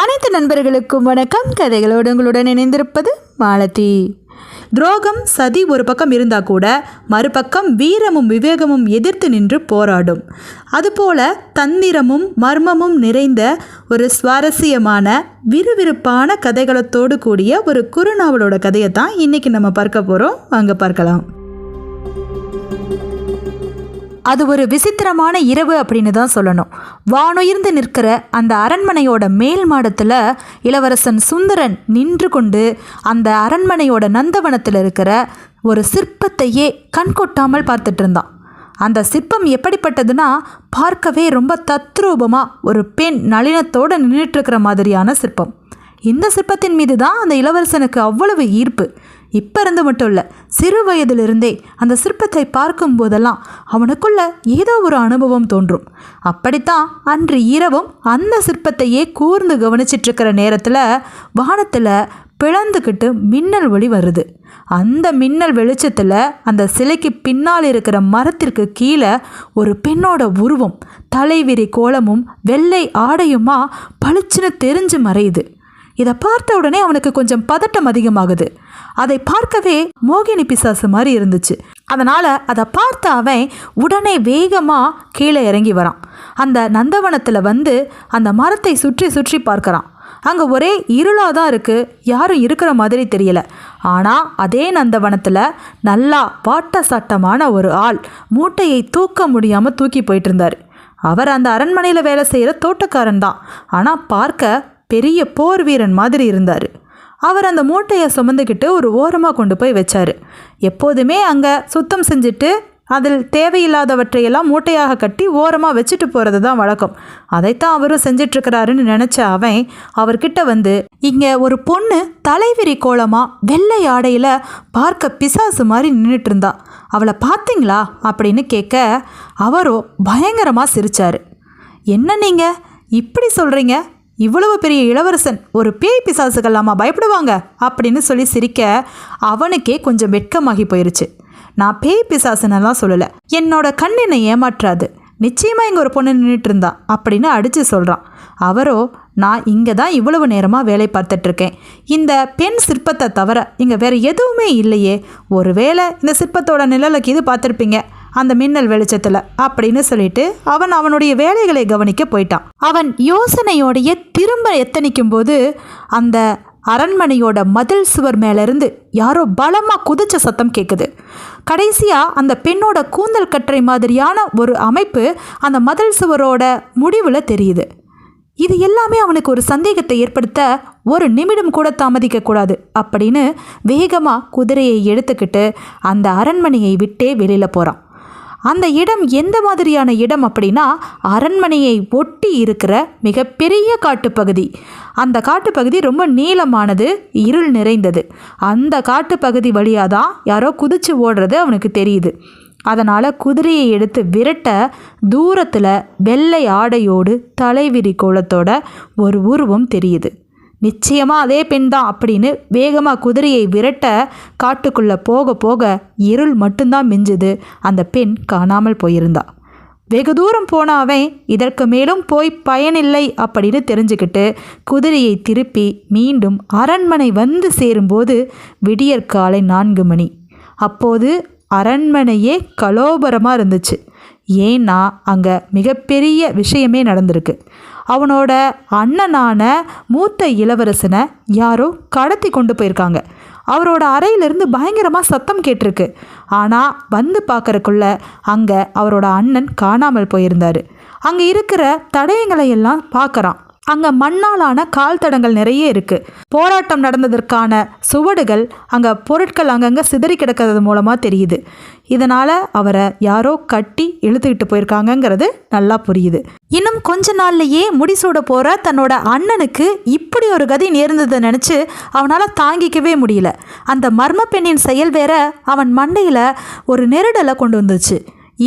அனைத்து நண்பர்களுக்கும் வணக்கம். கதைகளோடு உங்களுடன் இணைந்திருப்பது மாலதி. துரோகம் சதி ஒரு பக்கம் இருந்தால் கூட மறுபக்கம் வீரமும் விவேகமும் எதிர்த்து நின்று போராடும். அதுபோல தந்திரமும் மர்மமும் நிறைந்த ஒரு சுவாரஸ்யமான விறுவிறுப்பான கதைகளத்தோடு கூடிய ஒரு குறுநாவலோட கதையை தான் இன்றைக்கி நம்ம பார்க்க போகிறோம் வாங்க பார்க்கலாம். அது ஒரு விசித்திரமான இரவு அப்படின்னு தான் சொல்லணும். வானுயர்ந்து நிற்கிற அந்த அரண்மனையோட மேல் மாடத்தில் இளவரசன் சுந்தரன் நின்று கொண்டு அந்த அரண்மனையோட நந்தவனத்தில் இருக்கிற ஒரு சிற்பத்தையே கண்கொட்டாமல் பார்த்துட்டு இருந்தான். அந்த சிற்பம் எப்படிப்பட்டதுன்னா பார்க்கவே ரொம்ப தத்ரூபமாக ஒரு பெண் நளினத்தோடு நின்றுட்டுருக்கிற மாதிரியான சிற்பம். இந்த சிற்பத்தின் மீது தான் அந்த இளவரசனுக்கு அவ்வளவு ஈர்ப்பு. இப்போ இருந்து மட்டும் இல்லை சிறு வயதிலிருந்தே அந்த சிற்பத்தை பார்க்கும் போதெல்லாம் அவனுக்குள்ள ஏதோ ஒரு அனுபவம் தோன்றும். அப்படித்தான் அன்று இரவும் அந்த சிற்பத்தையே கூர்ந்து கவனிச்சிட்டு இருக்கிற நேரத்தில் வானத்தில் பிளந்துக்கிட்டு மின்னல் ஒளி வருது. அந்த மின்னல் வெளிச்சத்தில் அந்த சிலைக்கு பின்னால் இருக்கிற மரத்திற்கு கீழே ஒரு பெண்ணோட உருவம் தலைவிரி கோலமும் வெள்ளை ஆடையுமா பளிச்சுன்னு தெரிஞ்சு மறையுது. இதை பார்த்த உடனே அவனுக்கு கொஞ்சம் பதட்டம் அதிகமாகுது. அதை பார்க்கவே மோகினி பிசாசு மாதிரி இருந்துச்சு. அதனால் அதை பார்த்த அவன் உடனே வேகமாக கீழே இறங்கி வரான். அந்த நந்தவனத்தில் வந்து அந்த மரத்தை சுற்றி சுற்றி பார்க்குறான். அங்கே ஒரே இருளாக தான் இருக்குது யாரும் இருக்கிற மாதிரி தெரியல. ஆனால் அதே நந்தவனத்தில் நல்லா வாட்ட சாட்டமான ஒரு ஆள் மூட்டையை தூக்க முடியாமல் தூக்கி போயிட்டு இருந்தார் அவர் அந்த அரண்மனையில் வேலை செய்கிற தோட்டக்காரன் தான். ஆனால் பார்க்க பெரிய போர் வீரன் மாதிரி இருந்தார். அவர் அந்த மூட்டையை சுமந்துக்கிட்டு ஒரு ஓரமாக கொண்டு போய் வச்சார். எப்போதுமே அங்கே சுத்தம் செஞ்சுட்டு அதில் தேவையில்லாதவற்றையெல்லாம் மூட்டையாக கட்டி ஓரமாக வச்சுட்டு போகிறது தான் வழக்கம். அதைத்தான் அவரும் செஞ்சிட்ருக்கிறாருன்னு நினச்ச அவன் அவர்கிட்ட வந்து இங்கே ஒரு பொண்ணு தலைவிரி கோலமாக வெள்ளை ஆடையில் பார்க்க பிசாசு மாதிரி நின்றுட்டு இருந்தா அவளை பார்த்தீங்களா அப்படின்னு கேட்க அவரோ பயங்கரமாக சிரிச்சார். என்ன நீங்கள் இப்படி சொல்கிறீங்க இவ்வளவு பெரிய இளவரசன் ஒரு பேய் பிசாசுகள்லாமா பயப்படுவாங்க அப்படின்னு சொல்லி சிரிக்க அவனுக்கே கொஞ்சம் வெட்கமாகி போயிருச்சு. நான் பேய் பிசாசுன்னெல்லாம் சொல்லலை. என்னோட கண் என்னை ஏமாற்றாது. நிச்சயமாக இங்கே ஒரு பொண்ணு நின்றுட்டு இருந்தா அப்படின்னு அடித்து சொல்கிறான் அவரோ நான் இங்கே தான் இவ்வளவு நேரமாக வேலை பார்த்துட்ருக்கேன் இந்த பெண் சிற்பத்தை தவிர இங்கே வேறு எதுவுமே இல்லையே. ஒருவேளை இந்த சிற்பத்தோட நிழலுக்கு இது பார்த்துருப்பீங்க. அந்த மின்னல் வெளிச்சத்தில் அப்படின்னு சொல்லிட்டு அவன் அவனுடைய வேலைகளை கவனிக்க போயிட்டான். அவன் யோசனையோடைய திரும்ப எத்தனிக்கும் போது அந்த அரண்மனையோட மதில் சுவர் மேலேருந்து யாரோ பலமாக குதிச்ச சத்தம் கேட்குது கடைசியாக அந்த பெண்ணோட கூந்தல் கற்றை மாதிரியான ஒரு அமைப்பு அந்த மதில் சுவரோட முடிவில் தெரியுது. இது எல்லாமே அவனுக்கு ஒரு சந்தேகத்தை ஏற்படுத்த ஒரு நிமிடம் கூட தாமதிக்க கூடாது அப்படின்னு வேகமாக குதிரையை எடுத்துக்கிட்டு அந்த அரண்மனையை விட்டே வெளியில் போகிறான் அந்த இடம் எந்த மாதிரியான இடம் அப்படின்னா அரண்மனையை ஒட்டி இருக்கிற மிகப்பெரிய காட்டுப்பகுதி. அந்த காட்டுப்பகுதி ரொம்ப நீளமானது இருள் நிறைந்தது. அந்த காட்டுப்பகுதி வழியாக தான் யாரோ குதிச்சு ஓடுறது அவனுக்கு தெரியுது. அதனால் குதிரையை எடுத்து விரட்ட தூரத்தில் வெள்ளை ஆடையோடு தலைவிரி கோலத்தோட ஒரு உருவம் தெரியுது. நிச்சயமாக அதே பெண் தான் அப்படின்னு வேகமாக குதிரையை விரட்ட காட்டுக்குள்ளே போக போக இருள் மட்டும்தான் மிஞ்சுது. அந்த பெண் காணாமல் போயிருந்தா. வெகு தூரம் போன அவன் இதற்கு மேலும் போய் பயனில்லை அப்படின்னு தெரிஞ்சுக்கிட்டு குதிரையை திருப்பி மீண்டும் அரண்மனை வந்து சேரும்போது விடியற்காலை நான்கு மணி. அப்போது அரண்மனையே கலோபரமாக இருந்துச்சு. ஏன்னா அங்கே மிகப்பெரிய விஷயமே நடந்திருக்கு. அவனோட அண்ணனான மூத்த இளவரசனை யாரோ கடத்தி கொண்டு போயிருக்காங்க. அவரோட அறையிலிருந்து பயங்கரமாக சத்தம் கேட்டிருக்கு. ஆனால் வந்து பார்க்கறக்குள்ள அங்கே அவரோட அண்ணன் காணாமல் போயிருந்தார். அங்கே இருக்கிற தடயங்களை எல்லாம் பார்க்குறான். அங்கே மண்ணாலான கால் தடங்கள் நிறைய இருக்குது போராட்டம் நடந்ததற்கான சுவடுகள் அங்கே பொருட்கள் அங்கங்கே சிதறி கிடக்கிறது மூலமாக தெரியுது. இதனால் அவரை யாரோ கட்டி இழுத்துக்கிட்டு போயிருக்காங்கங்கிறது நல்லா புரியுது. இன்னும் கொஞ்ச நாள்லையே முடிசூட போகிற தன்னோட அண்ணனுக்கு இப்படி ஒரு கதி நேர்ந்ததை நினச்சி அவனால் தாங்கிக்கவே முடியல. அந்த மர்ம பெண்ணின் செயல் வேற அவன் மண்டையில் ஒரு நெருடலை கொண்டு வந்துச்சு.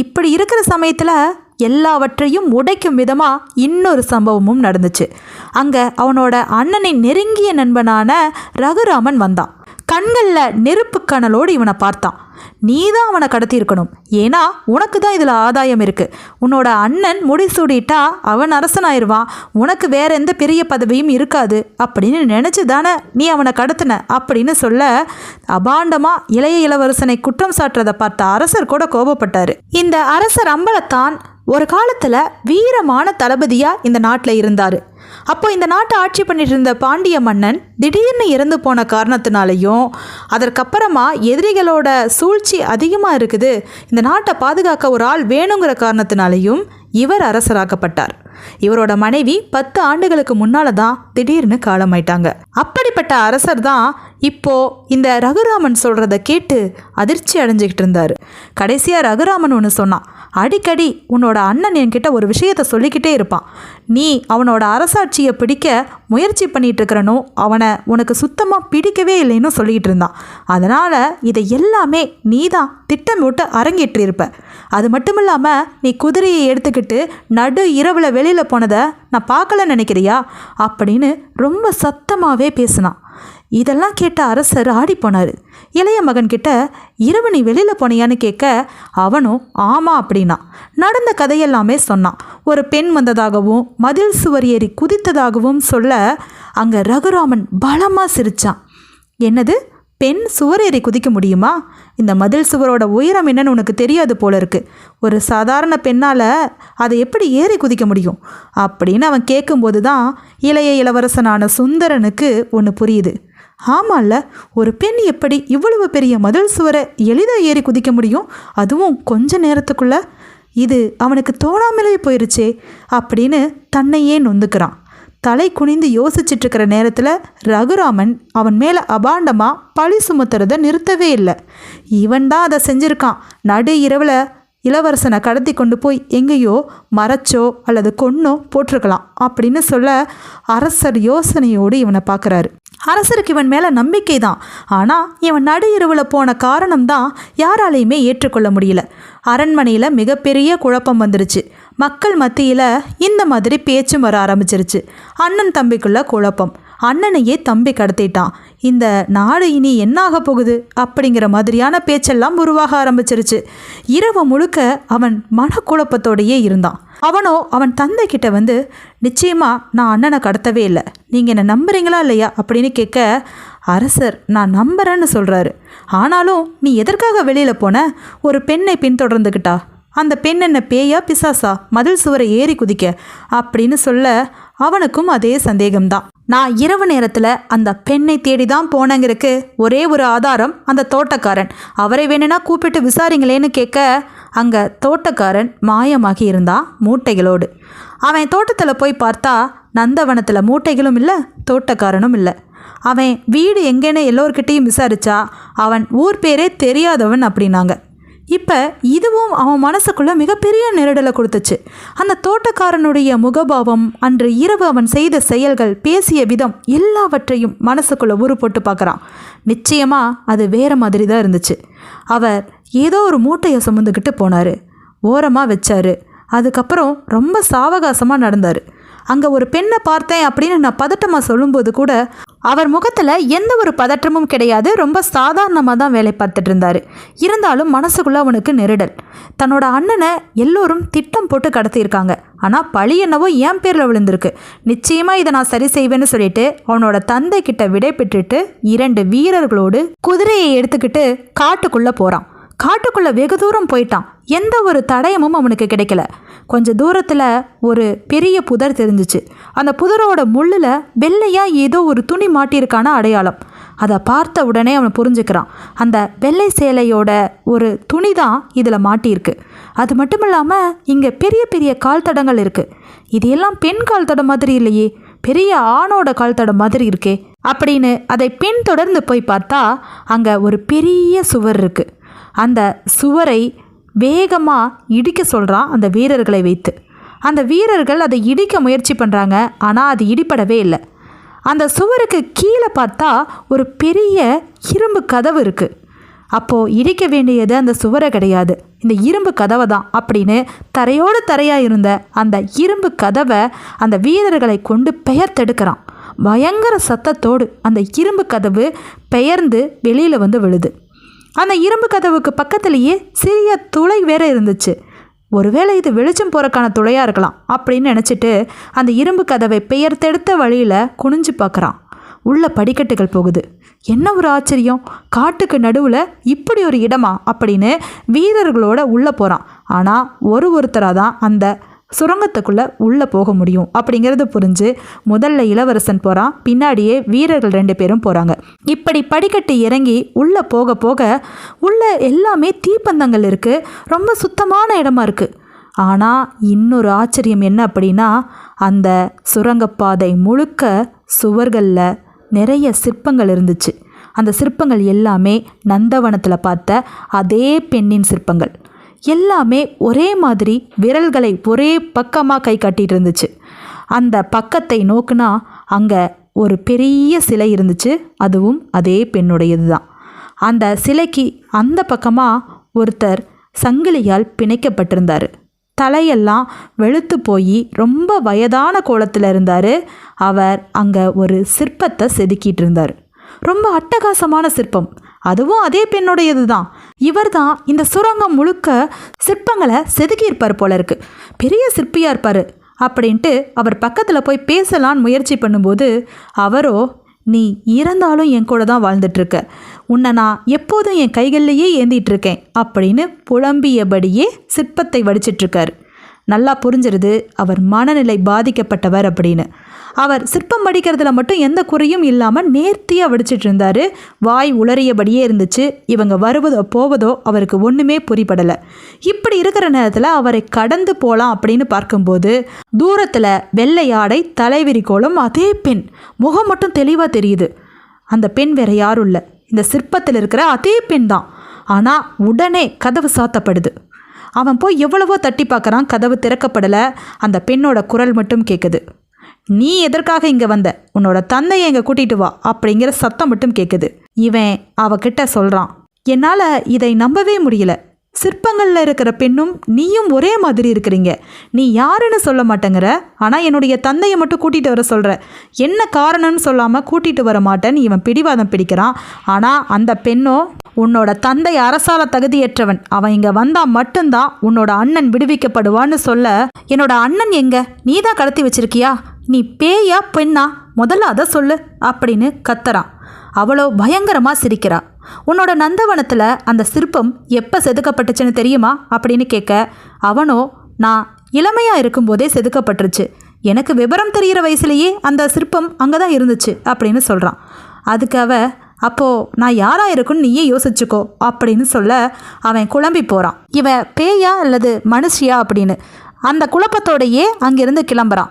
இப்படி இருக்கிற சமயத்தில் எல்லாவற்றையும் உடைக்கும் விதமாக இன்னொரு சம்பவமும் நடந்துச்சு. அங்கே அவனோட அண்ணனின் நெருங்கிய நண்பனான ரகுராமன் வந்தான். கண்களில் நெருப்பு கணலோடு இவனை பார்த்தான். நீ தான் அவனை கடத்தியிருக்கணும். ஏன்னா உனக்கு தான் இதில் ஆதாயம் இருக்குது உன்னோட அண்ணன் முடிசூடிட்டா அவன் அரசனாயிருவான். உனக்கு வேற எந்த பெரிய பதவியும் இருக்காது. அப்படின்னு நினச்சி தானே நீ அவனை கடத்தின அப்படின்னு சொல்ல அபாண்டமாக இளைய இளவரசனை குற்றம் சாட்டுறதை பார்த்த அரசர் கூட கோபப்பட்டார். இந்த அரசர் அம்பலத்தான் ஒரு காலத்தில் வீரமான தளபதியாக இந்த நாட்டில் இருந்தார். அப்போ இந்த நாட்டை ஆட்சி பண்ணிட்டு இருந்த பாண்டிய மன்னன் திடீர்னு இறந்து போன காரணத்தினாலையும் அதற்கப்புறமா எதிரிகளோட சூழ்ச்சி அதிகமாக இருக்குது இந்த நாட்டை பாதுகாக்க ஒரு ஆள் வேணுங்கிற காரணத்தினாலையும் இவர் அரசராக்கப்பட்டார். இவரோட மனைவி பத்து ஆண்டுகளுக்கு முன்னால தான் திடீர்னு காலமாயிட்டாங்க. அப்படிப்பட்ட அரசர் தான் இப்போ இந்த ரகுராமன் சொல்கிறத கேட்டு அதிர்ச்சி அடைஞ்சிக்கிட்டு இருந்தார். கடைசியாக ரகுராமன் ஒன்று சொன்னான் அடிக்கடி உன்னோட அண்ணன் என்கிட்ட ஒரு விஷயத்த சொல்லிக்கிட்டே இருப்பான். நீ அவனோட அரசாட்சியை பிடிக்க முயற்சி பண்ணிகிட்டு இருக்கிறனோ அவனை உனக்கு சுத்தமாக பிடிக்கவே இல்லைன்னு சொல்லிக்கிட்டு இருந்தான். அதனால் இதை எல்லாமே நீ தான் திட்டமிட்டு அரங்கேற்றிருப்ப அது மட்டும் இல்லாமல் நீ குதிரையை எடுத்துக்கிட்டு நடு இரவில் வெளியில் போனதை நான் பார்க்கல நினைக்கிறியா? அப்படின்னு ரொம்ப சத்தமாகவே பேசினான். இதெல்லாம் கேட்ட அரசர் ஆடி போனார் இளைய மகன்கிட்ட இரவு நீ வெளியில் போனியான்னு கேட்க அவனும் ஆமாம் அப்படின்னா. நடந்த கதையெல்லாமே சொன்னான். ஒரு பெண் வந்ததாகவும் மதில் சுவர் ஏறி குதித்ததாகவும் சொல்ல அங்கே ரகுராமன் பலமாக சிரித்தான் என்னது? பெண் சுவர் ஏறி குதிக்க முடியுமா? இந்த மதில் சுவரோட உயரம் என்னன்னு உனக்கு தெரியாது போல இருக்கு. ஒரு சாதாரண பெண்ணால் அதை எப்படி ஏறி குதிக்க முடியும்? அப்படின்னு அவன் கேட்கும்போது தான் இளைய இளவரசனான சுந்தரனுக்கு ஒன்று புரியுது. ஆமால்ல ஒரு பெண் எப்படி இவ்வளவு பெரிய மதில் சுவரை எளிதாக ஏறி குதிக்க முடியும்? அதுவும் கொஞ்ச நேரத்துக்குள்ள. இது அவனுக்கு தோணாமலே போயிருச்சே அப்படின்னு தன்னையே நொந்துக்கிறான். தலை குனிந்து யோசிச்சுட்டு இருக்கிற நேரத்தில் ரகுராமன் அவன் மேலே அபாண்டமாக பழி சுமத்துறதை நிறுத்தவே இல்லை. இவன் தான் அதை செஞ்சிருக்கான். நடு இரவில் இளவரசனை கடத்தி கொண்டு போய் எங்கேயோ மறைச்சோ அல்லது கொன்னோ போட்டிருக்கலாம் அப்படின்னு சொல்ல அரசர் யோசனையோடு இவனை பார்க்குறாரு. அரசருக்கு இவன் மேலே நம்பிக்கை தான் ஆனால் இவன் நடு இரவில் போன காரணம் தான் யாராலையுமே ஏற்றுக்கொள்ள முடியல. அரண்மனையில் மிகப்பெரிய குழப்பம் வந்துருச்சு. மக்கள் மத்தியில் இந்த மாதிரி பேச்சும் வர ஆரம்பிச்சிருச்சு. அண்ணன் தம்பிக்குள்ள குழப்பம். அண்ணனையே தம்பி கடத்திட்டான். இந்த நாடு இனி என்னாக போகுது அப்படிங்கிற மாதிரியான பேச்செல்லாம் உருவாக ஆரம்பிச்சிருச்சு. இரவு முழுக்க அவன் மனக்குழப்பத்தோடையே இருந்தான். அவனோ அவன் தந்தை கிட்ட வந்து நிச்சயமா நான் அண்ணனை கடத்தவே இல்லை. நீங்கள் என்னை நம்புறீங்களா இல்லையா? அப்படின்னு கேட்க அரசர் நான் நம்புறேன்னு சொல்கிறாரு ஆனாலும் நீ எதற்காக வெளியில் போன? ஒரு பெண்ணை பின்தொடர்ந்துக்கிட்டா அந்த பெண் என்ன பேயா பிசாசா? மதில் சுவரை ஏறி குதிக்க? அப்படின்னு சொல்ல அவனுக்கும் அதே சந்தேகம்தான். நான் இரவு நேரத்தில் அந்த பெண்ணை தேடி தான் போனங்கிறதுக்கு ஒரே ஒரு ஆதாரம் அந்த தோட்டக்காரன். அவரை வேணும்னா கூப்பிட்டு விசாரிங்களேன்னு கேட்க அங்கே தோட்டக்காரன் மாயமாகி இருந்தான் மூட்டைகளோடு. அவன் தோட்டத்தில் போய் பார்த்தா நந்தவனத்தில் மூட்டைகளும் இல்லை தோட்டக்காரனும் இல்லை. அவன் வீடு எங்கேன்னு எல்லோர்கிட்டேயும் விசாரிச்சா அவன் ஊர் பேரே தெரியாதவன் அப்படின்னாங்க. இப்போ இதுவும் அவன் மனசுக்குள்ளே மிகப்பெரிய நெருடலை கொடுத்துச்சு. அந்த தோட்டக்காரனுடைய முகபாவம் அன்று இரவு அவன் செய்த செயல்கள் பேசிய விதம் எல்லாவற்றையும் மனசுக்குள்ளே உரு போட்டு பார்க்குறான் நிச்சயமாக அது வேற மாதிரி தான் இருந்துச்சு. அவர் ஏதோ ஒரு மூட்டையை சுமந்துக்கிட்டு போனார். ஓரமாக வச்சாரு. அதுக்கப்புறம் ரொம்ப சாவகாசமாக நடந்தார். அங்கே ஒரு பெண்ணை பார்த்தேன் அப்படின்னு நான் பதட்டமாக சொல்லும்போது கூட அவர் முகத்தில் எந்த ஒரு பதற்றமும் கிடையாது. ரொம்ப சாதாரணமாக தான் வேலை பார்த்துட்டு இருந்தார். இருந்தாலும் மனசுக்குள்ளே அவனுக்கு நெருடல். தன்னோட அண்ணனை எல்லோரும் திட்டம் போட்டு கடத்தியிருக்காங்க. ஆனால் பழி என்னவோ என் பேரில் விழுந்திருக்கு. நிச்சயமாக இதை நான் சரி செய்வேன்னு சொல்லிட்டு அவனோட தந்தை கிட்ட விடை பெற்றுட்டு இரண்டு வீரர்களோடு குதிரையை எடுத்துக்கிட்டு காட்டுக்குள்ளே போகிறான் காட்டுக்குள்ளே வெகு தூரம் போயிட்டான். எந்த ஒரு தடயமும் அவனுக்கு கிடைக்கல. கொஞ்ச தூரத்தில் ஒரு பெரிய புதர் தெரிஞ்சிச்சு. அந்த புதரோட முள்ளில் வெள்ளையாக ஏதோ ஒரு துணி மாட்டியிருக்கான அடையாளம். அதை பார்த்த உடனே அவன் புரிஞ்சுக்கிறான். அந்த வெள்ளை சேலையோட ஒரு துணி தான் இதில் மாட்டியிருக்கு. அது மட்டும் இல்லாமல் இங்கே பெரிய பெரிய கால் தடங்கள் இருக்குது இது எல்லாம் பெண் கால் தடம் மாதிரி இல்லையே. பெரிய ஆணோட கால் தடம் மாதிரி இருக்கே. அப்படின்னு அதை பின்தொடர்ந்து போய் பார்த்தா அங்கே ஒரு பெரிய சுவர் இருக்குது அந்த சுவரை வேகமாக இடிக்க சொல்கிறான் அந்த வீரர்களை வைத்து. அந்த வீரர்கள் அதை இடிக்க முயற்சி பண்ணுறாங்க ஆனால் அது இடிப்படவே இல்லை. அந்த சுவருக்கு கீழே பார்த்தா ஒரு பெரிய இரும்பு கதவு இருக்குது அப்போது இடிக்க வேண்டியது அந்த சுவரை கிடையாது. இந்த இரும்பு கதவை தான் அப்படின்னு தரையோடு தரையாக இருந்த அந்த இரும்பு கதவை அந்த வீரர்களை கொண்டு பெயர்த்தெடுக்கிறான். பயங்கர சத்தத்தோடு அந்த இரும்பு கதவு பெயர்ந்து வெளியில் வந்து விழுது. அந்த இரும்பு கதவுக்கு பக்கத்துலேயே சிறிய துளை வேற இருந்துச்சு. ஒருவேளை இது வெளிச்சம் போறக்கான துளையாக இருக்கலாம் அப்படின்னு நினச்சிட்டு அந்த இரும்பு கதவை பெயர்த்தெடுத்த வழியில் குனிஞ்சு பார்க்குறான். உள்ள படிக்கட்டுகள் போகுது. என்ன ஒரு ஆச்சரியம்? காட்டுக்கு நடுவில் இப்படி ஒரு இடமா அப்படின்னு வீரர்களோட உள்ளே போகிறான் ஆனால் ஒரு ஒருத்தராக தான் அந்த சுரங்கத்துக்குள்ளே உள்ளே போக முடியும். அப்படிங்கிறது புரிஞ்சு முதல்ல இளவரசன் போகிறான் பின்னாடியே வீரர்கள் ரெண்டு பேரும் போகிறாங்க இப்படி படிக்கட்டு இறங்கி உள்ளே போக போக உள்ளே எல்லாமே தீப்பந்தங்கள் இருக்குது ரொம்ப சுத்தமான இடமா இருக்குது ஆனால் இன்னொரு ஆச்சரியம் என்ன அப்படின்னா அந்த சுரங்கப்பாதை முழுக்க சுவர்களில் நிறைய சிற்பங்கள் இருந்துச்சு. அந்த சிற்பங்கள் எல்லாமே நந்தவனத்தில் பார்த்த அதே பெண்ணின் சிற்பங்கள். எல்லாமே ஒரே மாதிரி விரல்களை ஒரே பக்கமாக கை காட்டிகிட்டு இருந்துச்சு. அந்த பக்கத்தை நோக்குனா அங்கே ஒரு பெரிய சிலை இருந்துச்சு. அதுவும் அதே பெண்ணுடையது தான் அந்த சிலைக்கு அந்த பக்கமாக ஒருத்தர் சங்கிலியால் பிணைக்கப்பட்டிருந்தார். தலையெல்லாம் வெளுத்து போய் ரொம்ப வயதான கோலத்தில் இருந்தார். அவர் அங்கே ஒரு சிற்பத்தை செதுக்கிட்டு இருந்தார். ரொம்ப அட்டகாசமான சிற்பம். அதுவும் அதே பெண்ணுடையது தான் இவர் தான் இந்த சுரங்கம் முழுக்க சிற்பங்களை செதுக்கியிருப்பார் போல இருக்கு. பெரிய சிற்பியாக இருப்பார். அப்படின்ட்டு அவர் பக்கத்தில் போய் பேசலான்னு முயற்சி பண்ணும்போது அவரோ நீ இறந்தாலும் என் கூட தான் வாழ்ந்துட்டுருக்க. உன்னை நான் எப்போதும் என் கைகள்லையே ஏந்திட்டுருக்கேன். அப்படின்னு புலம்பியபடியே சிற்பத்தை வடிச்சிட்ருக்காரு நல்லா புரிஞ்சிருது அவர் மனநிலை பாதிக்கப்பட்டவர் அப்படின்னு. அவர் சிற்பம் வடிக்கிறதுல மட்டும் எந்த குறையும் இல்லாமல் நேர்த்தியாக வடிச்சிட்டு இருந்தார். வாய் உளறியபடியே இருந்துச்சு. இவங்க வருவதோ போவதோ அவருக்கு ஒன்றுமே புரிபடலை. இப்படி இருக்கிற நேரத்தில் அவரை கடந்து போகலாம் அப்படின்னு பார்க்கும்போது தூரத்தில் வெள்ளை ஆடை தலைவிரி கோலம் அதே பெண். முகம் மட்டும் தெளிவாக தெரியுது. அந்த பெண் வேற யாரும் இல்லை. இந்த சிற்பத்தில் இருக்கிற அதே பெண் தான். ஆனால் உடனே கதவு சாத்தப்படுது. அவன் போய் எவ்வளவோ தட்டி பார்க்குறான். கதவு திறக்கப்படலை. அந்த பெண்ணோட குரல் மட்டும் கேட்குது நீ எதற்காக இங்கே வந்த? உன்னோட தந்தையை இங்கே கூட்டிட்டு வா அப்படிங்கிற சத்தம் மட்டும் கேட்குது இவன் அவகிட்ட சொல்கிறான் என்னால் இதை நம்பவே முடியல. சிற்பங்களில் இருக்கிற பெண்ணும் நீயும் ஒரே மாதிரி இருக்கிறீங்க. நீ யாருன்னு சொல்ல மாட்டேங்கிற. ஆனால் என்னுடைய தந்தையை மட்டும் கூட்டிகிட்டு வர சொல்கிற என்ன காரணம்னு சொல்லாமல் கூட்டிகிட்டு வர மாட்டேன்னு இவன் பிடிவாதம் பிடிக்கிறான். ஆனால் அந்த பெண்ணோ உன்னோட தந்தை அரசால தகுதியற்றவன். அவன் இங்கே வந்தால் மட்டும்தான் உன்னோட அண்ணன் விடுவிக்கப்படுவான்னு சொல்ல என்னோட அண்ணன் எங்க? நீ தான் கடத்தி வச்சிருக்கியா? நீ பேயா பெண்ணா? முதல்ல அதை சொல்லு அப்படின்னு கத்துறான். அவ்வளோ பயங்கரமாக சிரிக்கிறா. உன்னோட நந்தவனத்தில் அந்த சிற்பம் எப்போ செதுக்கப்பட்டுச்சுன்னு தெரியுமா? அப்படின்னு கேட்க அவனோ நான் இளமையாக இருக்கும்போதே செதுக்கப்பட்டுருச்சு. எனக்கு விவரம் தெரிகிற வயசுலேயே அந்த சிற்பம் அங்கே தான் இருந்துச்சு அப்படின்னு சொல்கிறான் அதுக்கு அவ அப்போது நான் யாராக இருக்குன்னு நீயே யோசிச்சுக்கோ அப்படின்னு சொல்ல அவன் குழம்பி போகிறான் இவ பேயா அல்லது மனுஷியா? அப்படின்னு. அந்த குழப்பத்தோடையே அங்கிருந்து கிளம்புறான்.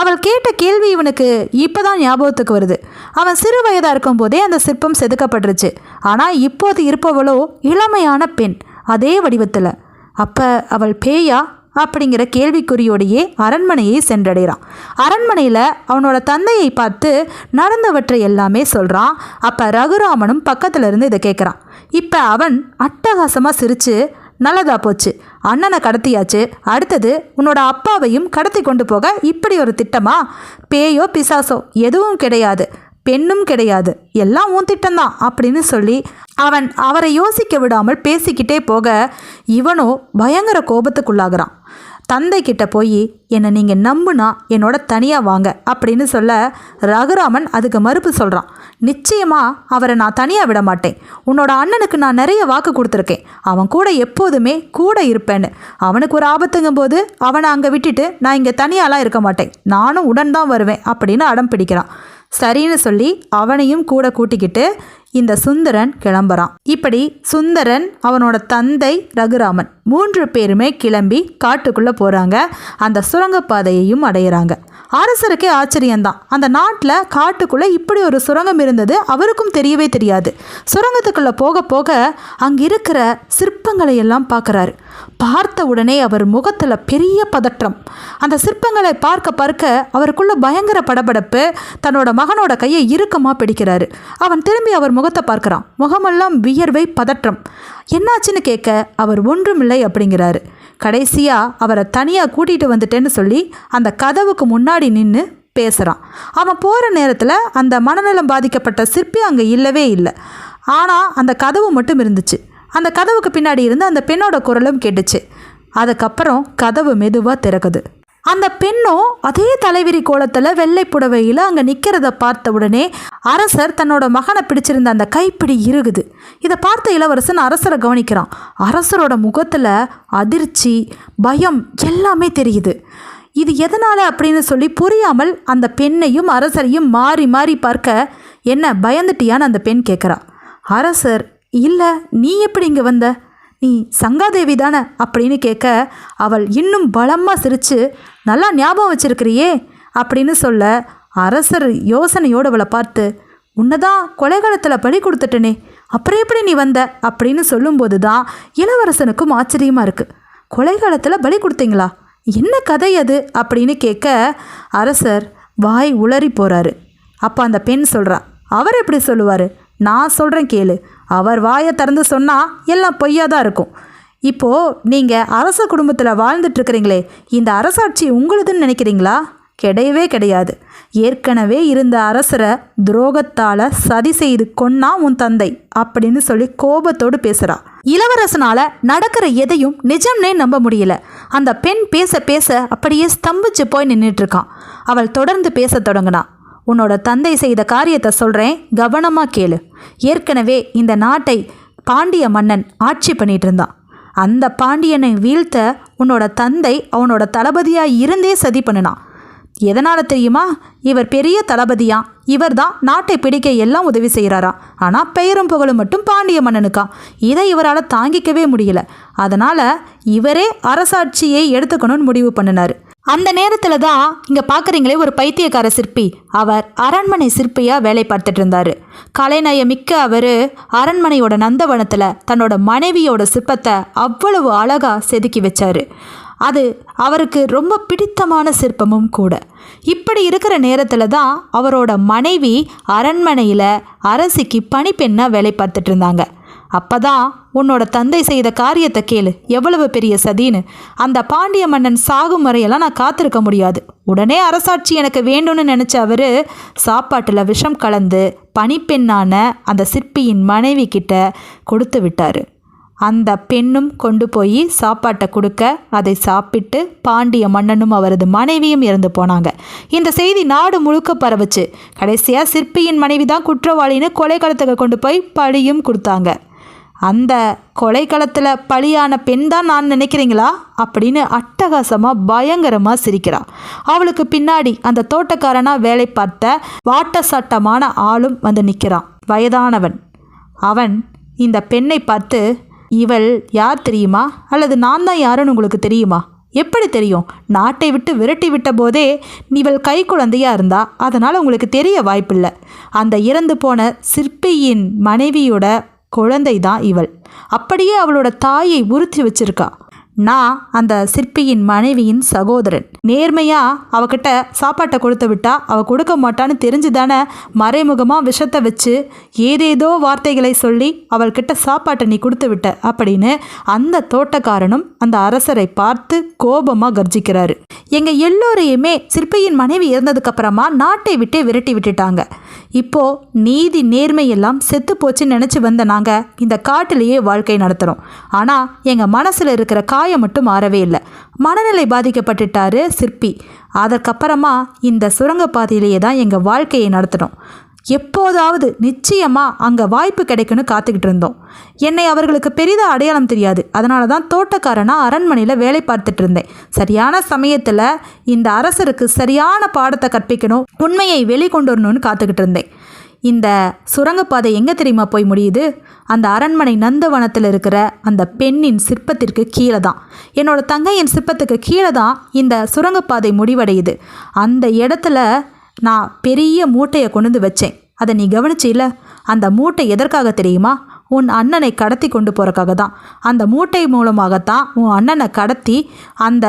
அவள் கேட்ட கேள்வி இவனுக்கு இப்போதான் ஞாபகத்துக்கு வருது. அவன் சிறு வயதாக இருக்கும்போதே அந்த சிற்பம் செதுக்கப்பட்டுருச்சு. ஆனால் இப்போது இருப்பவளோ இளமையான பெண். அதே வடிவத்தில். அப்போ அவள் பேயா? அப்படிங்கிற கேள்விக்குறியோடையே அரண்மனையை சென்றடைகிறான். அரண்மனையில் அவனோட தந்தையை பார்த்து நடந்தவற்றை எல்லாமே சொல்கிறான் அப்போ ரகுராமனும் பக்கத்தில் இருந்து இதை கேட்குறான் இப்போ அவன் அட்டகாசமாக சிரித்து நல்லதா போச்சு. அண்ணனை கடத்தியாச்சு. அடுத்தது உன்னோட அப்பாவையும் கடத்தி கொண்டு போக இப்படி ஒரு திட்டமா? பேயோ பிசாசோ எதுவும் கிடையாது. பெண்ணும் கிடையாது. எல்லாம் உன் திட்டம்தான் அப்படின்னு சொல்லி அவன் அவரை யோசிக்க விடாமல் பேசிக்கிட்டே போக இவனோ பயங்கர கோபத்துக்குள்ளாகிறான். தந்தை கிட்ட போய் என்னை நீங்கள் நம்புனா என்னோட தனியாக வாங்க அப்படின்னு சொல்ல ரகுராமன் அதுக்கு மறுப்பு சொல்கிறான் நிச்சயமாக அவரை நான் தனியாக விட மாட்டேன். உன்னோட அண்ணனுக்கு நான் நிறைய வாக்கு கொடுத்துருக்கேன். அவன் கூட எப்போதுமே கூட இருப்பேன்னு. அவனுக்கு ஒரு ஆபத்துங்கும் போது அவனை அங்கே விட்டுட்டு நான் இங்கே தனியாலாம் இருக்க மாட்டேன். நானும் உடன் தான் வருவேன் அப்படின்னு அடம் பிடிக்கிறான். சரின்னு சொல்லி அவனையும் கூட கூட்டிக்கிட்டு இந்த சுந்தரன் கிளம்புறான். இப்படி சுந்தரன் அவனோட தந்தை ரகுராமன் மூன்று பேருமே கிளம்பி காட்டுக்குள்ளே போகிறாங்க அந்த சுரங்கப்பாதையையும் அடையிறாங்க. அரசருக்கே ஆச்சரியம்தான். அந்த நாட்டில் காட்டுக்குள்ளே இப்படி ஒரு சுரங்கம் இருந்தது அவருக்கும் தெரியவே தெரியாது. சுரங்கத்துக்குள்ளே போக போக அங்கே இருக்கிற சிற்பங்களை எல்லாம் பார்க்குறாரு. பார்த்த உடனே அவர் முகத்தில் பெரிய பதற்றம். அந்த சிற்பங்களை பார்க்க பார்க்க அவருக்குள்ள பயங்கர படபடப்பு தன்னோட மகனோட கையை இறுக்கமாக பிடிக்கிறாரு. அவன் திரும்பி அவர் முகத்தை பார்க்குறான். முகமெல்லாம் வியர்வை பதற்றம். என்னாச்சுன்னு கேட்க அவர் ஒன்றுமில்லை அப்படிங்கிறாரு. கடைசியாக அவரை தனியாக கூட்டிகிட்டு வந்துட்டேன்னு சொல்லி அந்த கதவுக்கு முன்னாடி நின்று பேசுகிறான் அவன் போகிற நேரத்தில் அந்த மனநலம் பாதிக்கப்பட்ட சிற்பி அங்கே இல்லவே இல்லை. ஆனால் அந்த கதவு மட்டும் இருந்துச்சு. அந்த கதவுக்கு பின்னாடி இருந்து அந்த பெண்ணோட குரலும் கேட்டுச்சு. அதுக்கப்புறம் கதவு மெதுவாக திறக்குது. அந்த பெண்ணும் அதே தலைவிரி கோலத்தில் வெள்ளை புடவையில் அங்கே நிற்கிறத பார்த்த உடனே அரசர் தன்னோட மகனை பிடிச்சிருந்த அந்த கைப்பிடி இருகுது இதை பார்த்த இளவரசன் அரசரை கவனிக்கிறான். அரசரோட முகத்தில் அதிர்ச்சி பயம் எல்லாமே தெரியுது. இது எதனால் அப்படின்னு சொல்லி புரியாமல் அந்த பெண்ணையும் அரசரையும் மாறி மாறி பார்க்க என்ன பயந்துட்டியான்னு அந்த பெண் கேட்குறா அரசர் இல்லை நீ எப்படி இங்கே வந்த? நீ சங்காதேவி தானே அப்படின்னு கேட்க அவள் இன்னும் பலமாக சிரித்து நல்லா ஞாபகம் வச்சிருக்கிறியே அப்படின்னு சொல்ல அரசர் யோசனையோடு அவளை பார்த்து உன்னதான் கொலைகாலத்தில் பலி கொடுத்துட்டனே அப்புறம் எப்படி நீ வந்த? அப்படின்னு சொல்லும்போது தான் இளவரசனுக்கும் ஆச்சரியமாக இருக்குது கொலைகாலத்தில் பலி கொடுத்தீங்களா? என்ன கதை அது? அப்படின்னு கேட்க அரசர் வாய் உளறி போகிறாரு அப்போ அந்த பெண் சொல்கிறா அவர் எப்படி சொல்லுவார்? நான் சொல்கிறேன் கேளு. அவர் வாயை திறந்து சொன்னால் எல்லாம் பொய்யாக தான் இருக்கும். இப்போது நீங்கள் அரச குடும்பத்தில் வாழ்ந்துட்டுருக்கிறீங்களே இந்த அரசாட்சி உங்களுதுன்னு நினைக்கிறீங்களா? கிடையவே கிடையாது. ஏற்கனவே இருந்த அரசரை துரோகத்தால் சதி செய்து கொன்னா உன் தந்தை அப்படின்னு சொல்லி கோபத்தோடு பேசுகிறா இளவரசனால் நடக்கிற எதையும் நிஜம்னே நம்ப முடியல. அந்த பெண் பேச பேச அப்படியே ஸ்தம்பிச்சு போய் நின்றுட்டுருக்கான் அவள் தொடர்ந்து பேசத் தொடங்கினா. உன்னோட தந்தை செய்த காரியத்தை சொல்கிறேன் கவனமாக கேளு. ஏற்கனவே இந்த நாட்டை பாண்டிய மன்னன் ஆட்சி பண்ணிட்டு இருந்தான். அந்த பாண்டியனை வீழ்த்த உன்னோட தந்தை அவனோட தளபதியாக இருந்தே சதி பண்ணினான். எதனால் தெரியுமா? இவர் பெரிய தளபதியா இவர் தான் நாட்டை பிடிக்க எல்லாம் உதவி செய்கிறாரா ஆனால் பெயரும் புகழும் மட்டும் பாண்டிய மன்னனுக்கா? இதை இவரால் தாங்கிக்கவே முடியல. அதனால் இவரே அரசாட்சியை எடுத்துக்கணும்னு முடிவு பண்ணினார். அந்த நேரத்தில் தான் இங்கே பார்க்குறீங்களே ஒரு பைத்தியக்கார சிற்பி. அவர் அரண்மனை சிற்பியாக வேலை பார்த்துட்டு இருந்தார். கலைநய மிக்க அவர் அரண்மனையோட நந்தவனத்தில் தன்னோட மனைவியோட சிற்பத்தை அவ்வளவு அழகாக செதுக்கி வச்சார். அது அவருக்கு ரொம்ப பிடித்தமான சிற்பமும் கூட. இப்படி இருக்கிற நேரத்தில் தான் அவரோட மனைவி அரண்மனையில் அரசிக்கு பணிப்பெண்ணாக வேலை பார்த்துட்டு இருந்தாங்க. அப்பதான் உன்னோட தந்தை செய்த காரியத்தை கேளு. எவ்வளவு பெரிய சதின்னு. அந்த பாண்டிய மன்னன் சாகும் வரையெல்லாம் நான் காத்திருக்க முடியாது. உடனே அரசாட்சி எனக்கு வேண்டும்னு நினச்ச அவர் சாப்பாட்டில் விஷம் கலந்து பணிப்பெண்ணான அந்த சிற்பியின் மனைவி கிட்ட கொடுத்து விட்டார். அந்த பெண்ணும் கொண்டு போய் சாப்பாட்டை கொடுக்க அதை சாப்பிட்டு பாண்டிய மன்னனும் அவரது மனைவியும் இறந்து போனாங்க. இந்த செய்தி நாடு முழுக்க பரவுச்சு. கடைசியாக சிற்பியின் மனைவி தான் குற்றவாளின்னு கொலைக்களத்துக்கு கொண்டு போய் பழியும் கொடுத்தாங்க. அந்த கொலைக்களத்தில் பலியான பெண் தான் நான் நினைக்கிறீங்களா? அப்படின்னு அட்டகாசமாக பயங்கரமாக சிரிக்கிறா. அவளுக்கு பின்னாடி அந்த தோட்டக்காரனாக வேலை பார்த்த வாட்ட சட்டமான ஆளும் வந்து நிற்கிறான் வயதானவன். அவன் இந்த பெண்ணை பார்த்து இவள் யார் தெரியுமா? அல்லது நான் தான் யாருன்னு உங்களுக்கு தெரியுமா? எப்படி தெரியும்? நாட்டை விட்டு விரட்டி விட்ட போதே இவள் கை குழந்தையா இருந்தா அதனால் உங்களுக்கு தெரிய வாய்ப்பில்லை. அந்த இறந்து போன சிற்பியின் மனைவியோட குழந்தை தான் இவள். அப்படியே அவளோட தாயை உறுத்தி வச்சிருக்கா. நான் அந்த சிற்பியின் மனைவியின் சகோதரன். நேர்மையா அவகிட்ட சாப்பாட்டை கொடுத்து விட்டா அவ கொடுக்க மாட்டான்னு தெரிஞ்சு தானே மறைமுகமாக விஷத்தை வச்சு ஏதேதோ வார்த்தைகளை சொல்லி அவள்கிட்ட சாப்பாட்டை நீ கொடுத்து விட்ட அப்படின்னு அந்த தோட்டக்காரனும் அந்த அரசரை பார்த்து கோபமாக கர்ஜிக்கிறாரு. எங்க எல்லோரையுமே சிற்பியின் மனைவி இறந்ததுக்கு அப்புறமா நாட்டை விட்டே விரட்டி விட்டுட்டாங்க. இப்போ நீதி நேர்மையெல்லாம் செத்து போச்சுன்னு நினச்சி வந்த நாங்கள் இந்த காட்டிலேயே வாழ்க்கை நடத்துகிறோம் ஆனால் எங்கள் மனசில் இருக்கிற காயம் மட்டும் மாறவே இல்லை. மனநிலை பாதிக்கப்பட்டுட்டாரு சிற்பி. அதற்கப்புறமா இந்த சுரங்கப்பாதையிலேயே தான் எங்கள் வாழ்க்கையை நடத்தினோம். எப்போதாவது நிச்சயமாக அங்கே வாய்ப்பு கிடைக்குன்னு காத்துக்கிட்டு இருந்தோம். என்னை அவர்களுக்கு பெரிதாக அடையாளம் தெரியாது. அதனால தான் தோட்டக்காரனாக அரண்மனையில் வேலை பார்த்துட்டு இருந்தேன். சரியான சமயத்தில் இந்த அரசருக்கு சரியான பாடத்தை கற்பிக்கணும் உண்மையை வெளிக்கொண்டு வரணும்னு காத்துக்கிட்டு இருந்தேன். இந்த சுரங்கப்பாதை எங்கே தெரியுமா போய் முடியுது? அந்த அரண்மனை நந்தவனத்தில் இருக்கிற அந்த பெண்ணின் சிற்பத்திற்கு கீழே தான் என்னோட தங்கையின் சிற்பத்துக்கு கீழே தான் இந்த சுரங்கப்பாதை முடிவடையுது. அந்த இடத்துல நான் பெரிய மூட்டையை கொண்டு வந்து வச்சேன். அதை நீ கவனிச்சில அந்த மூட்டை எதற்காக தெரியுமா? உன் அண்ணனை கடத்தி கொண்டு போகிறக்காக தான் அந்த மூட்டை மூலமாகத்தான் உன் அண்ணனை கடத்தி அந்த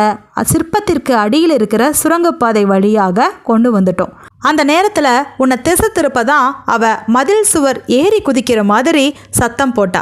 சிற்பத்திற்கு அடியில் இருக்கிற சுரங்கப்பாதை வழியாக கொண்டு வந்துட்டோம். அந்த நேரத்தில் உன்னை திசை திருப்ப தான் அவ மதில் சுவர் ஏறி குதிக்கிற மாதிரி சத்தம் போட்டா.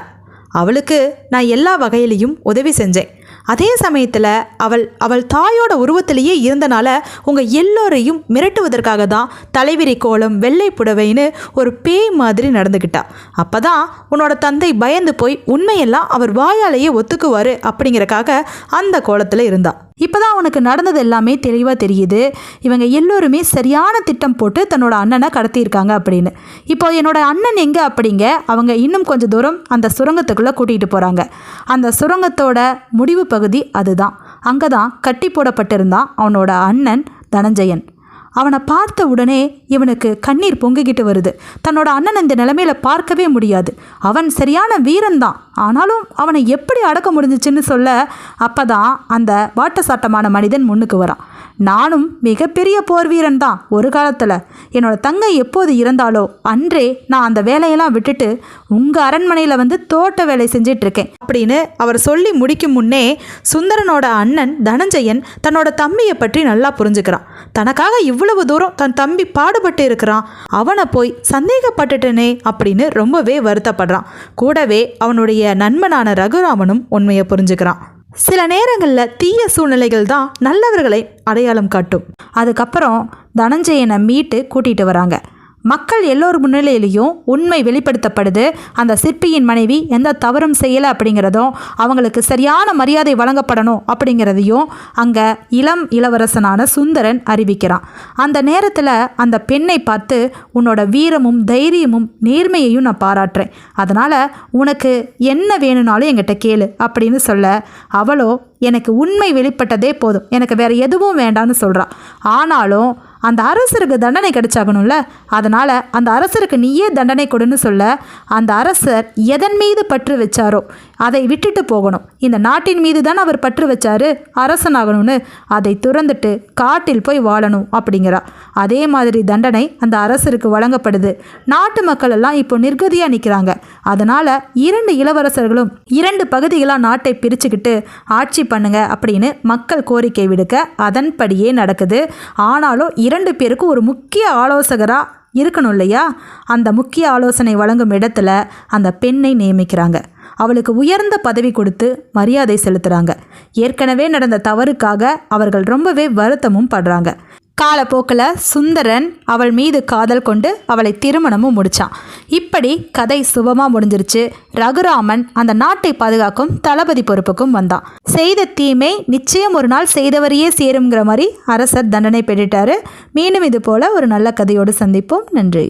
அவளுக்கு நான் எல்லா வகையிலையும் உதவி செஞ்சேன். அதே சமயத்தில் அவள் அவள் தாயோட உருவத்திலேயே இருந்தனால உங்கள் எல்லோரையும் மிரட்டுவதற்காக தான் தலைவிரி கோலம் வெள்ளை புடவைன்னு ஒரு பேய் மாதிரி நடந்துக்கிட்டா அப்போ தான் உன்னோட தந்தை பயந்து போய் உண்மையெல்லாம் அவர் வாயாலேயே ஒத்துக்குவார் அப்படிங்கிறக்காக அந்த கோலத்தில் இருந்தா. இப்போதான் அவனுக்கு நடந்தது எல்லாமே தெளிவாக தெரியுது. இவங்க எல்லோருமே சரியான திட்டம் போட்டு தன்னோட அண்ணனை கடத்தியிருக்காங்க அப்படின்னு. இப்போ என்னோட அண்ணன் எங்கே அப்படிங்க? அவங்க இன்னும் கொஞ்சம் தூரம் அந்த சுரங்கத்துக்குள்ளே கூட்டிகிட்டு போகிறாங்க அந்த சுரங்கத்தோட முடிவு பகுதி அதுதான். அங்கே தான் கட்டி போடப்பட்டிருந்தான் அவனோட அண்ணன் தனஞ்சயன். அவனை பார்த்த உடனே இவனுக்கு கண்ணீர் பொங்கிக்கிட்டு வருது. தன்னோட அண்ணன் இந்த நிலைமையில பார்க்கவே முடியாது. அவன் சரியான வீரன்தான். ஆனாலும் அவனை எப்படி அடக்க முடிஞ்சிச்சுன்னு சொல்ல அப்பதான் அந்த வாட்டசாட்டமான மனிதன் முன்னுக்கு வரான். நானும் மிகப்பெரிய போர் வீரன் தான் ஒரு காலத்தில். என்னோட தங்கை எப்போது இறந்தாலோ அன்றே நான் அந்த வேலையெல்லாம் விட்டுட்டு உங்கள் அரண்மனையில் வந்து தோட்ட வேலை செஞ்சிட்டு இருக்கேன் அப்படின்னு அவர் சொல்லி முடிக்கும் முன்னே சுந்தரனோட அண்ணன் தனஞ்சயன் தன்னோட தம்பியை பற்றி நல்லா புரிஞ்சுக்கிறான். தனக்காக இவ்வளவு தூரம் தன் தம்பி பாடுபட்டு இருக்கிறான். அவனை போய் சந்தேகப்பட்டுட்டனே அப்படின்னு ரொம்பவே வருத்தப்படுறான். கூடவே அவனுடைய நண்பனான ரகுராமனும் உண்மையை புரிஞ்சுக்கிறான். சில நேரங்களில் தீய சூழ்நிலைகள் தான் நல்லவர்களை அடையாளம் காட்டும். அதுக்கப்புறம் தனஞ்சயனை மீட்டு கூட்டிகிட்டு வராங்க. மக்கள் எல்லோர் முன்னிலையிலையும் உண்மை வெளிப்படுத்தப்படுது. அந்த சிற்பியின் மனைவி எந்த தவறும் செய்யலை அப்படிங்கிறதும் அவங்களுக்கு சரியான மரியாதை வழங்கப்படணும் அப்படிங்கிறதையும் அங்கே இளம் இளவரசனான சுந்தரன் அறிவிக்கிறான். அந்த நேரத்தில் அந்த பெண்ணை பார்த்து உன்னோட வீரமும் தைரியமும் நேர்மையையும் நான் பாராட்டுறேன். அதனால் உனக்கு என்ன வேணும்னாலும் என்கிட்ட கேளு அப்படின்னு சொல்ல அவளோ எனக்கு உண்மை வெளிப்பட்டதே போதும். எனக்கு வேற எதுவும் வேண்டான்னு சொல்கிறான் ஆனாலும் அந்த அரசருக்கு தண்டனை கிடைச்சாகணும்ல? அதனால் அந்த அரசருக்கு நீயே தண்டனை கொடுன்னு சொல்ல அந்த அரசர் எதன் மீது பற்று வச்சாரோ அதை விட்டுட்டு போகணும். இந்த நாட்டின் மீது தான் அவர் பற்று வச்சாரு அரசனாகணும்னு. அதை துறந்துட்டு காட்டில் போய் வாழணும் அப்படிங்கிறா. அதே மாதிரி தண்டனை அந்த அரசருக்கு வழங்கப்படுது. நாட்டு மக்கள் எல்லாம் இப்போ நிர்கதியாக நிற்கிறாங்க அதனால் இரண்டு இளவரசர்களும் இரண்டு பகுதிகளாக நாட்டை பிரிச்சுக்கிட்டு ஆட்சி பண்ணுங்க அப்படின்னு மக்கள் கோரிக்கை விடுக்க அதன்படியே நடக்குது. ஆனாலும் இரண்டு பேருக்கும் ஒரு முக்கிய ஆலோசகராக இருக்கணும் இல்லையா? அந்த முக்கிய ஆலோசனை வழங்கும் இடத்துல அந்த பெண்ணை நியமிக்கிறாங்க. அவளுக்கு உயர்ந்த பதவி கொடுத்து மரியாதை செலுத்துகிறாங்க ஏற்கனவே நடந்த தவறுக்காக அவர்கள் ரொம்பவே வருத்தமும் படுறாங்க. காலப்போக்கில் சுந்தரன் அவள் மீது காதல் கொண்டு அவளை திருமணமும் முடிச்சான். இப்படி கதை சுபமாக முடிஞ்சிருச்சு. ரகுராமன் அந்த நாட்டை பாதுகாக்கும் தளபதி பொறுப்புக்கும் வந்தான். செய்த தீமை நிச்சயம் ஒரு நாள் செய்தவரையே சேருங்கிற மாதிரி அரசர் தண்டனை பெற்றுட்டாரு. மீண்டும் இது போல ஒரு நல்ல கதையோடு சந்திப்போம். நன்றி.